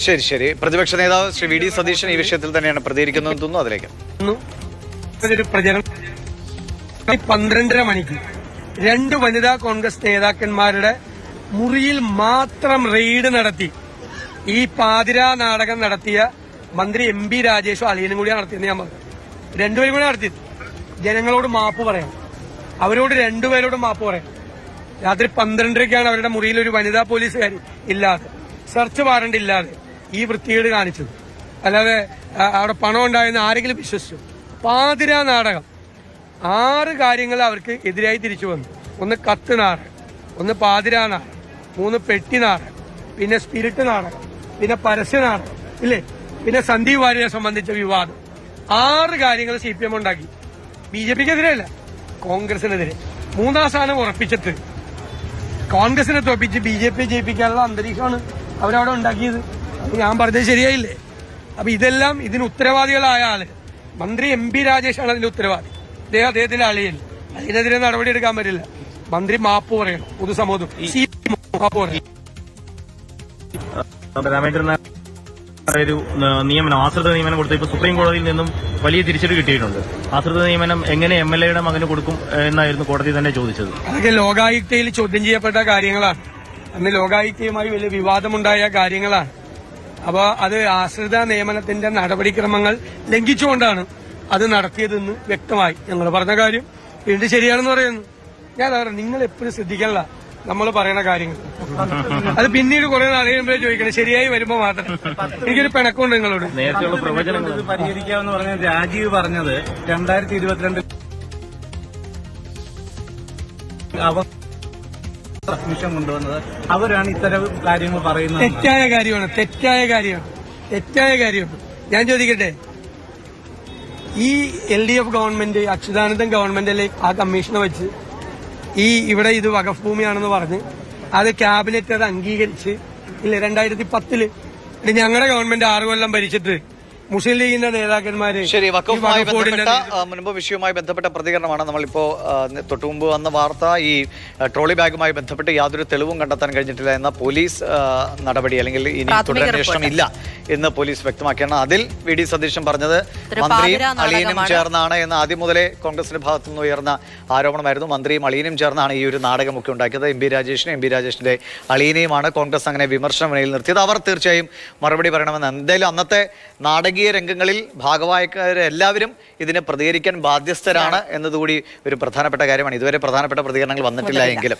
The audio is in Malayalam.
ശരി ശരി. പ്രതിപക്ഷ നേതാവ് ശ്രീ വി ഡി സതീശൻ ഈ വിഷയത്തിൽ തന്നെയാണ് പ്രതികരിക്കുന്നതെന്ന് തോന്നുന്നു. അതിലേക്ക്. ഒരു പ്രചരണം. പന്ത്രണ്ടര മണിക്ക് രണ്ട് വനിതാ കോൺഗ്രസ് നേതാക്കന്മാരുടെ മുറിയിൽ മാത്രം റെയ്ഡ് നടത്തി. ഈ പാതിരാ നാടകം നടത്തിയ മന്ത്രി എം പി രാജേഷും അലീനും കൂടി നടത്തിയെന്ന് ഞാൻ പറഞ്ഞു. രണ്ടുപേരും കൂടി നടത്തി. ജനങ്ങളോട് മാപ്പ് പറയാം. അവരോട് രണ്ടുപേരോട് മാപ്പ് പറയാം. രാത്രി പന്ത്രണ്ടരയ്ക്കാണ് അവരുടെ മുറിയിൽ ഒരു വനിതാ പോലീസുകാരി ഇല്ലാതെ. സെർച്ച് വാറണ്ട് ഇല്ലാതെ. ഈ വൃത്തികേട് കാണിച്ചത് അല്ലാതെ അവിടെ പണം ഉണ്ടായെന്ന് ആരെങ്കിലും വിശ്വസിച്ചു. പാതിര നാടകം. ആറ് കാര്യങ്ങൾ അവർക്ക് എതിരായി തിരിച്ചു വന്നു. ഒന്ന് കത്ത് നാടകം ഒന്ന് പാതിര നാടകം മൂന്ന് പെട്ടി നാടകം പിന്നെ സ്പിരിറ്റ് നാടകം പിന്നെ പരസ്യ നാടകം ഇല്ലേ? പിന്നെ സന്ദീപ് വാര്യരെ സംബന്ധിച്ച വിവാദം. ആറ് കാര്യങ്ങൾ സി പി എം ഉണ്ടാക്കി. ബി ജെ പിക്കെതിരെയല്ല കോൺഗ്രസിനെതിരെ. മൂന്നാം സ്ഥാനം ഉറപ്പിച്ചിട്ട്. കോൺഗ്രസിനെ തോപ്പിച്ച് ബി ജെ പി ജയിപ്പിക്കാനുള്ള അന്തരീക്ഷമാണ് അവരവിടെ ഉണ്ടാക്കിയത്. അപ്പൊ ഞാൻ പറഞ്ഞത് ശരിയായില്ലേ? അപ്പൊ ഇതെല്ലാം ഇതിന് ഉത്തരവാദികളായ ആൾ. മന്ത്രി എം പി രാജേഷാണ് അതിന്റെ ഉത്തരവാദി. അദ്ദേഹം അദ്ദേഹത്തിന്റെ അളിയൻ. അതിനെതിരെ നടപടി എടുക്കാൻ പറ്റില്ല. മന്ത്രി മാപ്പ് പറയണം. പൊതുസമൂഹം സി മാപ്പ് പറയണം. രാമേന്ദ്രൻ ഒരു നിയമനം ആശ്രിത നിയമനം കൊടുത്ത് ഇപ്പൊ സുപ്രീം കോടതിയിൽ നിന്നും വലിയ തിരിച്ചടി കിട്ടിയിട്ടുണ്ട്. ആശ്രിത നിയമനം എങ്ങനെ എം എൽ എയുടെ മകന് കൊടുക്കും എന്നായിരുന്നു കോടതി തന്നെ ചോദിച്ചത്. അതൊക്കെ ലോകായുക്തയിൽ ചോദ്യം ചെയ്യപ്പെട്ട കാര്യങ്ങളാണ്. അന്ന് ലോകായുക്തയുമായി വലിയ വിവാദമുണ്ടായ കാര്യങ്ങളാണ്. അപ്പൊ അത് ആശ്രിത നിയമനത്തിന്റെ നടപടിക്രമങ്ങൾ ലംഘിച്ചുകൊണ്ടാണ് അത് നടത്തിയതെന്ന് വ്യക്തമായി ഞങ്ങൾ പറഞ്ഞ കാര്യം വീണ്ടും ശരിയാണെന്ന് പറയുന്നു. ഞാൻ അതാ നിങ്ങൾ എപ്പോഴും ശ്രദ്ധിക്കാനുള്ള നമ്മൾ പറയുന്ന കാര്യങ്ങൾ. അത് പിന്നീട് കുറെ നാൾ കഴിയുമ്പോഴേ ചോദിക്കണം ശരിയായി വരുമ്പോ മാത്രം. എനിക്കൊരു പിണക്കമുണ്ട് നിങ്ങളോട്. നേരത്തെയുള്ള പ്രവചനങ്ങൾ. പരിഹരിക്കാമെന്ന് പറഞ്ഞ രാജീവ് പറഞ്ഞത് രണ്ടായിരത്തി ഇരുപത്തിരണ്ടിൽ അവർ മിഷൻ കൊണ്ടുവന്നത്. അവരാണ് ഇത്തരം കാര്യങ്ങൾ പറയുന്നത്. തെറ്റായ കാര്യമാണ് തെറ്റായ കാര്യം തെറ്റായ കാര്യം ഞാൻ ചോദിക്കട്ടെ? ഈ L D F government Achuthanandan ഗവൺമെന്റിലെ ആ കമ്മീഷനെ വെച്ച് ഈ ഇവിടെ ഇത് വഖഫ് ഭൂമിയാണെന്ന് പറഞ്ഞ് അത് ക്യാബിനറ്റ് അത് അംഗീകരിച്ച് ഇല്ല? രണ്ടായിരത്തി പത്തിൽ ഞങ്ങളുടെ ഗവൺമെന്റ് ആറ് കൊല്ലം ഭരിച്ചിട്ട് മുസ്ലിം ലീഗിന്റെ നേതാക്കന്മാര് ശരി വക്കഫുമായി ബന്ധപ്പെട്ട മുൻപ് വിഷയവുമായി ബന്ധപ്പെട്ട പ്രതികരണമാണ് നമ്മളിപ്പോ ആ, തൊട്ടു മുമ്പ് വന്ന വാർത്ത. ഈ ട്രോളി ബാഗുമായി ബന്ധപ്പെട്ട് യാതൊരു തെളിവും കണ്ടെത്താൻ കഴിഞ്ഞിട്ടില്ല എന്ന പോലീസ് നടപടി അല്ലെങ്കിൽ ഇനി തുടരന്വേഷണം ഇല്ല എന്ന് പോലീസ് വ്യക്തമാക്കിയാണ്. അതിൽ വി ഡി സതീശൻ പറഞ്ഞത് മന്ത്രിയും അളിയനും ചേർന്നാണ് എന്ന് ആദ്യം മുതലേ കോൺഗ്രസിന്റെ ഭാഗത്തു നിന്ന് ഉയർന്ന ആരോപണമായിരുന്നു. മന്ത്രിയും അളിയനും ചേർന്നാണ് ഈ ഒരു നാടകമൊക്കെ ഉണ്ടാക്കിയത്. എം പി രാജേഷിനും എം പി രാജേഷിന്റെ അളിയനെയുമാണ് കോൺഗ്രസ് അങ്ങനെ വിമർശനം നിലയിൽ നിർത്തിയത് അവർ തീർച്ചയായും മറുപടി പറയണമെന്ന്. എന്തായാലും അന്നത്തെ നാടകീയ രംഗങ്ങളിൽ ഭാഗവായക്കാരെല്ലാവരും ഇതിനെ പ്രതികരിക്കാൻ ബാധ്യസ്ഥരാണ് എന്നതുകൂടി ഒരു പ്രധാനപ്പെട്ട കാര്യമാണ്. ഇതുവരെ പ്രധാനപ്പെട്ട പ്രതികരണങ്ങൾ വന്നിട്ടില്ല. എങ്കിലും.